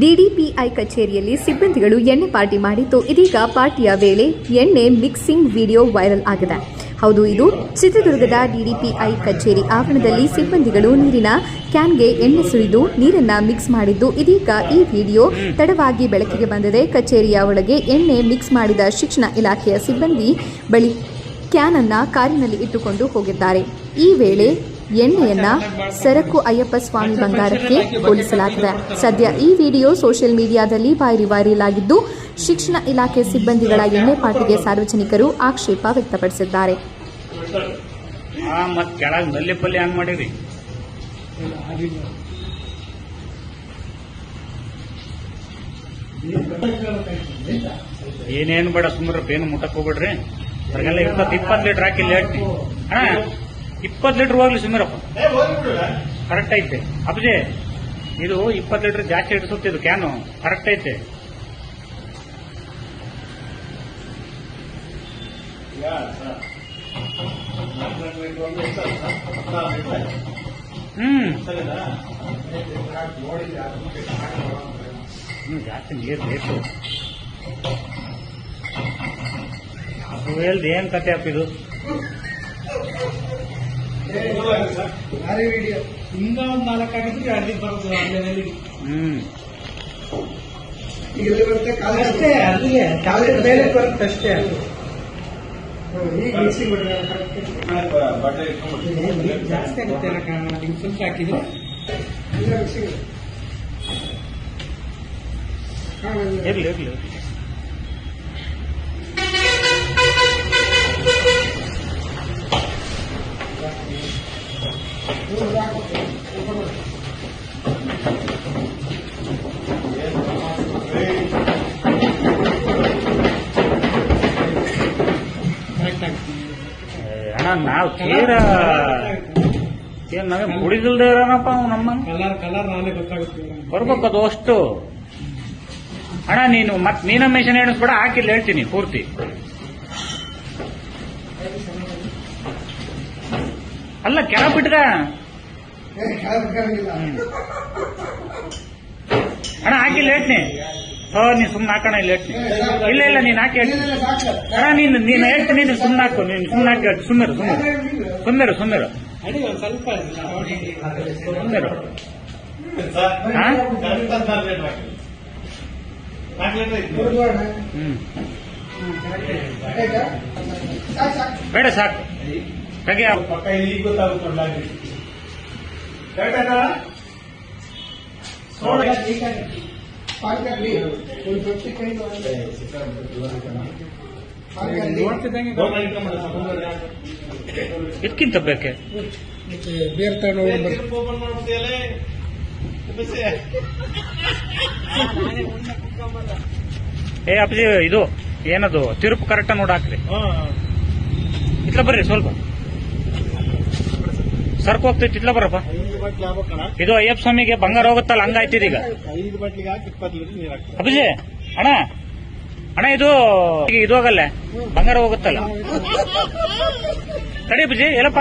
DDPI ಕಚೇರಿಯಲ್ಲಿ ಸಿಬ್ಬಂದಿಗಳು ಎಣ್ಣೆ ಪಾರ್ಟಿ ಮಾಡಿತ್ತು ಇದೀಗ ಪಾರ್ಟಿಯ ವೇಳೆ ಎಣ್ಣೆ ಮಿಕ್ಸಿಂಗ್ ವಿಡಿಯೋ ವೈರಲ್ ಆಗಿದೆ. ಹೌದು, ಇದು ಚಿತ್ರದುರ್ಗದ ಡಿಡಿಪಿಐ ಕಚೇರಿ ಆವರಣದಲ್ಲಿ ಸಿಬ್ಬಂದಿಗಳು ನೀರಿನ ಕ್ಯಾನ್ಗೆ ಎಣ್ಣೆ ಸುರಿದು ನೀರನ್ನ ಮಿಕ್ಸ್ ಮಾಡಿದ್ದು ಇದೀಗ ಈ ವಿಡಿಯೋ ತಡವಾಗಿ ಬೆಳಕಿಗೆ ಬಂದಿದೆ. ಕಚೇರಿಯ ಒಳಗೆ ಎಣ್ಣೆ ಮಿಕ್ಸ್ ಮಾಡಿದ ಶಿಕ್ಷಣ ಇಲಾಖೆಯ ಸಿಬ್ಬಂದಿ ಬಳಿ ಕ್ಯಾನ್ ಅನ್ನ ಕಾರಿನಲ್ಲಿ ಇಟ್ಟುಕೊಂಡು ಹೋಗಿದ್ದಾರೆ. ಈ ವೇಳೆ ಎಣ್ಣೆಯನ್ನ ಸರಕು ಅಯ್ಯಪ್ಪ ಸ್ವಾಮಿ ಬಂಗಾರಕ್ಕೆ ಹೋಲಿಸಲಾಗಿದೆ ಸದ್ಯ ಈ ವಿಡಿಯೋ ಸೋಷಿಯಲ್ ಮೀಡಿಯಾದಲ್ಲಿ ಭಾರಿ ವೈರಲ್ ಆಗಿದ್ದು, ಶಿಕ್ಷಣ ಇಲಾಖೆ ಸಿಬ್ಬಂದಿಗಳ ಎಣ್ಣೆ ಪಾಟಿಗೆ ಸಾರ್ವಜನಿಕರು ಆಕ್ಷೇಪ ವ್ಯಕ್ತಪಡಿಸಿದ್ದಾರೆ. ಏನೇನು ಬೇಡ ಸುಮ್ಮನೆ ಏನು ಮುಟ್ಟಕ್ ಹೋಗ್ಬಿಡ್ರಿ. ಇಪ್ಪತ್ತು ಇಪ್ಪತ್ತು ಇಪ್ಪತ್ ಲೀಟರ್ ಹಾಕಿ ಲೇಟ್. ಅಣ್ಣ ಇಪ್ಪತ್ ಲೀಟರ್ ಹೋಗ್ಲಿ ಸುಮೀರಪ್ಪ ಕರೆಕ್ಟ್ ಐತೆ. ಅಪ್ಜೆ ಇದು ಇಪ್ಪತ್ ಲೀಟರ್ ಜಾಸ್ತಿ ಇಡಿಸುತ್ತೆ ಇದು ಕ್ಯಾನು ಕರೆಕ್ಟ್ ಐತೆ. ಹ್ಮ್. ಹ್ಮ್ ಜಾಸ್ತಿ ನೀರು ಬೇಕು. ಅದು ಹೇಳ್ದು ಏನ್ ಕತೆ ಅಪ್ಪ ಇದು? ಭಾರಿ ವಿಡಿಯೋ ಹಿಂಗ ಒಂದ್ ನಾಲ್ಕು ಆಗಿದ್ರೆ ಎರಡು ದಿನ ಬರೋದು ಆನ್ಲೈನಲ್ಲಿ ಹ್ಮ್ ಈಗ ಎಲ್ಲಿ ಬರುತ್ತೆ ಕಾಲೇಜ್ ಅಷ್ಟೇ ಅಲ್ಲಿಗೆ ಕಾಲೇಜ್ ಮೇಲೆ ಬರುತ್ತೆ ಅಷ್ಟೇ ಈಗ ಮಿಕ್ಸಿಂಗ್ ಜಾಸ್ತಿ ಆಗುತ್ತೆ ನಿಮ್ಗೆ ಸ್ವಲ್ಪ ಹಾಕಿದ್ರೆ ಇಲ್ಲ ಮಿಕ್ಸಿಂಗ್ ಇರ್ಲಿ ಇರ್ಲಿ ಕರೆಕ್ಟ್ ಆಗ್ತದೆ ಏ, ಅಣ್ಣ ನಾವು ತೀರ ಅವ್ನು ನಮ್ಮ ಕಲರ್ ಕಲರ್ ನಾನೇ ಗೊತ್ತಾಗುತ್ತೆ. ಬರ್ಬೇಕದು ಅಷ್ಟು. ಅಣ್ಣ ನೀನು ಮತ್ ನೀನ ಮೆಷಿನ್ ಎಣಿಸ್ಬೇಡ ಹಾಕಿಲ್ಲ ಹೇಳ್ತೀನಿ ಪೂರ್ತಿ. ಅಲ್ಲ ಕೆಳ ಬಿಟ್ರ? ಅಣ್ಣ ಹಾಕಿ ಹೇಳ್ತೀನಿ ಹೋ ನೀ ಸುಮ್ಮನೆ ಹಾಕೋಣ ಇಲ್ಲ ಹೇಳ್ತೀನಿ ಇಲ್ಲ ಇಲ್ಲ. ನೀನ್ ಹಾಕಿ ಹೇಳ್ತೀನಿ ಅಣ್ಣ ನೀನು ನೀನು ಹೇಳ್ತೀನಿ ನೀನು ಸುಮ್ಮನೆ ಹಾಕು ನೀನು ಸುಮ್ಮನೆ ಹಾಕಿ ಹೇಳ್ತೀನಿ ಸುಮ್ಮರು ಸುಮ್ಮರು ಸುಮ್ಮರು ಸುಮ್ಮರು ಹ್ಮ್. ಬೇಡ ಸಾಕು. ತೆಗೆ ಪಕ್ಕ ಇಲ್ಲಿ ಗೊತ್ತಾಗುತ್ತಲ್ಲ ಕರೆಕ್ಟ್ ನೋಡ್ತಿದ್ದಂಗೆ ಇದಕ್ಕಿಂತ ಬೇಕೆ? ಬೇರೆ ತಗೊಂಡು ಏ ಅಪ್ಪಾಜಿ ಇದು ಏನದು ತಿರುಪು ಕರೆಕ್ಟ್ ನೋಡಿ ಹಾಕ್ರಿ. ಇತ್ಲ ಬರ್ರಿ ಸ್ವಲ್ಪ. ಸರ್ಕ್ ಹೋಗ್ತೈತಿ ಇಟ್ಲ ಬರಪ್ಪ. ಇದು ಅಯ್ಯಪ್ಪ ಸ್ವಾಮಿಗೆ ಬಂಗಾರ ಹೋಗುತ್ತಲ್ಲ ಹಂಗಾಯ್ತಿದ ಈಗ. ಅಭಿಜಿ ಅಣ್ಣ ಅಣ್ಣ ಇದು ಈಗ ಇದು ಹೋಗಲ್ಲ ಬಂಗಾರ ಹೋಗುತ್ತಲ್ಲ. ತಡಿ ಅಭಿಜಿ ಎಲ್ಲಪ್ಪ